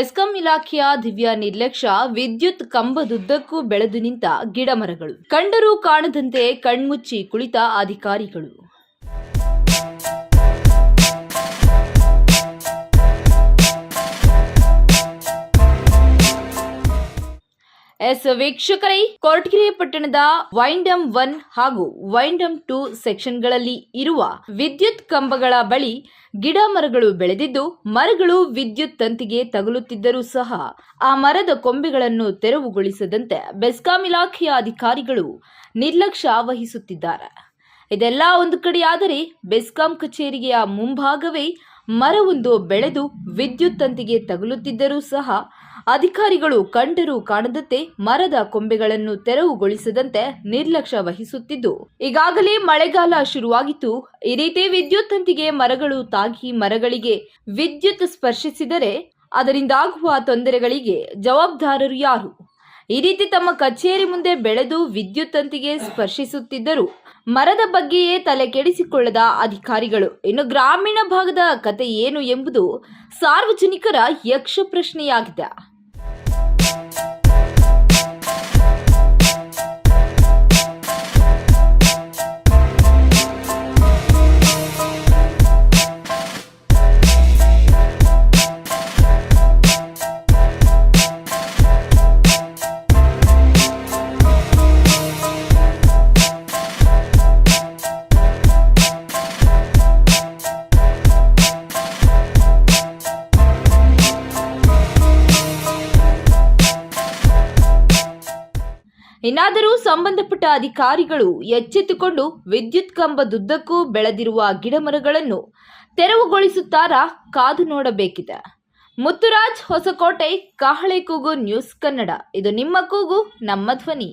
ಬೆಸ್ಕಾಂ ಇಲಾಖೆಯ ದಿವ್ಯ ನಿರ್ಲಕ್ಷ್ಯ ವಿದ್ಯುತ್ ಕಂಬದುದ್ದಕ್ಕೂ ಬೆಳೆದು ನಿಂತ ಗಿಡಮರಗಳು. ಕಂಡರೂ ಕಾಣದಂತೆ ಕಣ್ಮುಚ್ಚಿ ಕುಳಿತ ಅಧಿಕಾರಿಗಳು. ಎಸ್ ವೀಕ್ಷಕರೇ, ಕೊರಟಗೆರೆ ಪಟ್ಟಣದ ವೈಂಡಮ್ ಒನ್ ಹಾಗೂ ವೈಂಡಮ್ ಟೂ ಸೆಕ್ಷನ್ಗಳಲ್ಲಿ ಇರುವ ವಿದ್ಯುತ್ ಕಂಬಗಳ ಬಳಿ ಗಿಡ ಮರಗಳು ಬೆಳೆದಿದ್ದು, ಮರಗಳು ವಿದ್ಯುತ್ ತಂತಿಗೆ ತಗುಲುತ್ತಿದ್ದರೂ ಸಹ ಆ ಮರದ ಕೊಂಬೆಗಳನ್ನು ತೆರವುಗೊಳಿಸದಂತೆ ಬೆಸ್ಕಾಂ ಇಲಾಖೆಯ ಅಧಿಕಾರಿಗಳು ನಿರ್ಲಕ್ಷ್ಯ ವಹಿಸುತ್ತಿದ್ದಾರೆ. ಇದೆಲ್ಲ ಒಂದು ಕಡೆಯಾದರೆ ಬೆಸ್ಕಾಂ ಕಚೇರಿಯ ಮುಂಭಾಗವೇ ಮರವೊಂದು ಬೆಳೆದು ವಿದ್ಯುತ್ ತಂತಿಗೆ ತಗುಲುತ್ತಿದ್ದರೂ ಸಹ ಅಧಿಕಾರಿಗಳು ಕಂಡರೂ ಕಾಣದಂತೆ ಮರದ ಕೊಂಬೆಗಳನ್ನು ತೆರವುಗೊಳಿಸದಂತೆ ನಿರ್ಲಕ್ಷ್ಯ ವಹಿಸುತ್ತಿದ್ದು, ಈಗಾಗಲೇ ಮಳೆಗಾಲ ಶುರುವಾಗಿತ್ತು. ಈ ರೀತಿ ವಿದ್ಯುತ್ ತಂತಿಗೆ ಮರಗಳು ತಾಗಿ ಮರಗಳಿಗೆ ವಿದ್ಯುತ್ ಸ್ಪರ್ಶಿಸಿದರೆ, ಅದರಿಂದಾಗುವ ತೊಂದರೆಗಳಿಗೆ ಜವಾಬ್ದಾರರು ಯಾರು? ಈ ರೀತಿ ತಮ್ಮ ಕಚೇರಿ ಮುಂದೆ ಬೆಳೆದು ವಿದ್ಯುತ್ ತಂತಿಗೆ ಸ್ಪರ್ಶಿಸುತ್ತಿದ್ದರು. ಮರದ ಬಗ್ಗೆಯೇ ತಲೆ ಕೆಡಿಸಿಕೊಳ್ಳದ ಅಧಿಕಾರಿಗಳು. ಇನ್ನು ಗ್ರಾಮೀಣ ಭಾಗದ ಕತೆ ಏನು ಎಂಬುದು ಸಾರ್ವಜನಿಕರ ಯಕ್ಷ ಪ್ರಶ್ನೆಯಾಗಿದೆ ಇನ್ನಾದರೂ ಸಂಬಂಧಪಟ್ಟ ಅಧಿಕಾರಿಗಳು ಎಚ್ಚೆತ್ತುಕೊಂಡು ವಿದ್ಯುತ್ ಕಂಬದುದ್ದಕ್ಕೂ ಬೆಳೆದಿರುವ ಗಿಡಮರಗಳನ್ನು ತೆರವುಗೊಳಿಸುತ್ತಾರಾ ಕಾದು ನೋಡಬೇಕಿದೆ. ಮುತ್ತುರಾಜ್ ಹೊಸಕೋಟೆ, ಕಾಹಳೆ ಕೂಗು ನ್ಯೂಸ್ ಕನ್ನಡ. ಇದು ನಿಮ್ಮ ಕೂಗು, ನಮ್ಮ ಧ್ವನಿ.